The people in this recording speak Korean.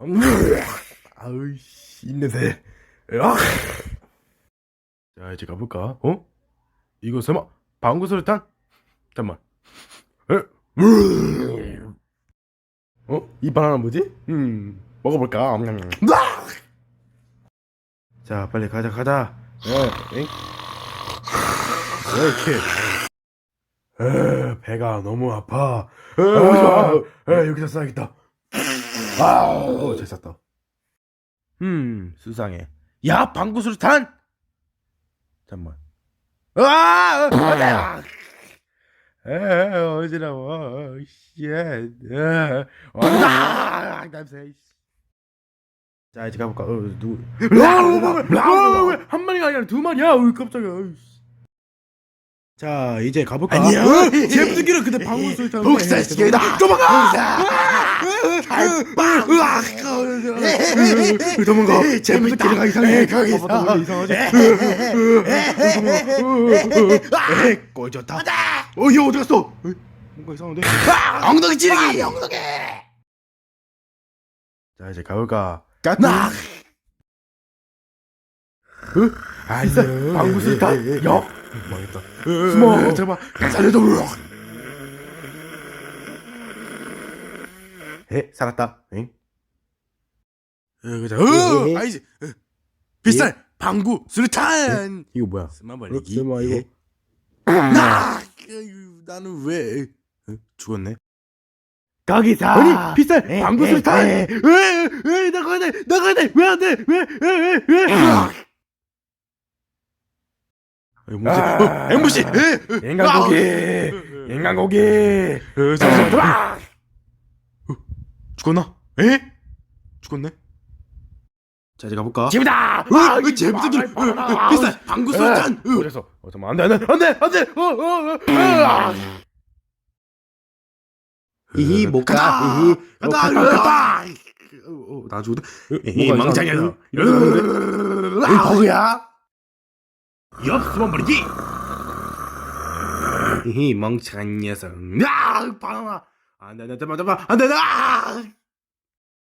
음, 아우 씨 입냄새. 자 이제 가볼까? 어? 이거 설마? 잠만. 에? 어? 이 바나나 뭐지? 음 먹어볼까? 음, 자 빨리 가자 가자. 에, 엥? 왜 이렇게? 에, 배가 너무 아파. 에, 여기서 싸야겠다. 아, 어, 잘 쌌다. 음, 수상해. 야, 방구수류탄! 잠만. 아, 아, 에, 어지러워. 씨, 에, 아, 냄새. 자, 이제 가볼까? 어, 누구? 한 마리가 아니라 두 마리야. 어이, 깜짝이야. 자, 이제 가볼까? 어, 제부기를 근데 방구수류탄. 복사시켜다. 도망가! 도망가! 재밌다. 제부기가 이상해. 거기서. 이상하지? 에이, 꼴졌다. 어, 얘 어디 갔어? 뭔가 이상한데? 엉덩이 찌르기. 엉덩이. 자, 이제 가볼까? 나. 아니, 방구수류탄? 야! 망했다. 숨어! 제발, 살려줘! 에, 살았다. 응? 그자, 어, 아니지. 어. 빗살, 방구, 수류탄! 이거 뭐야? 스마벌리기. 설마 이거? 나. 아유, 나는 왜? 어? 죽었네. 거기서. 아니, 빗살, 에, 방구, 에, 수류탄! 에. 왜, 왜, 나가야 돼! 나가야 돼! 왜 안 돼! 왜, 왜, 왜, 왜! 엠무시, 아. 엠무시, 인간고기, 아. 인간고기. 어, 잠시만, 어, 죽었나? 에? 죽었네. 자 이제 가볼까? 재밌다. 아, 으, 재밌다. 아, 빗살 방구 수탄. 어, 그래서 어 잠깐 안돼 안돼 안돼 안돼 어, 어, 어, 아. 이히 못 가. 가다. 이히 어. 어, 어, 나 죽었다. 이 멍청이야. 이러는데? 이 버그야. 옆 스먼버리기. 이 멍청한 녀석. 야 바나나. 안돼 안돼 잠만 잠만 안돼 아.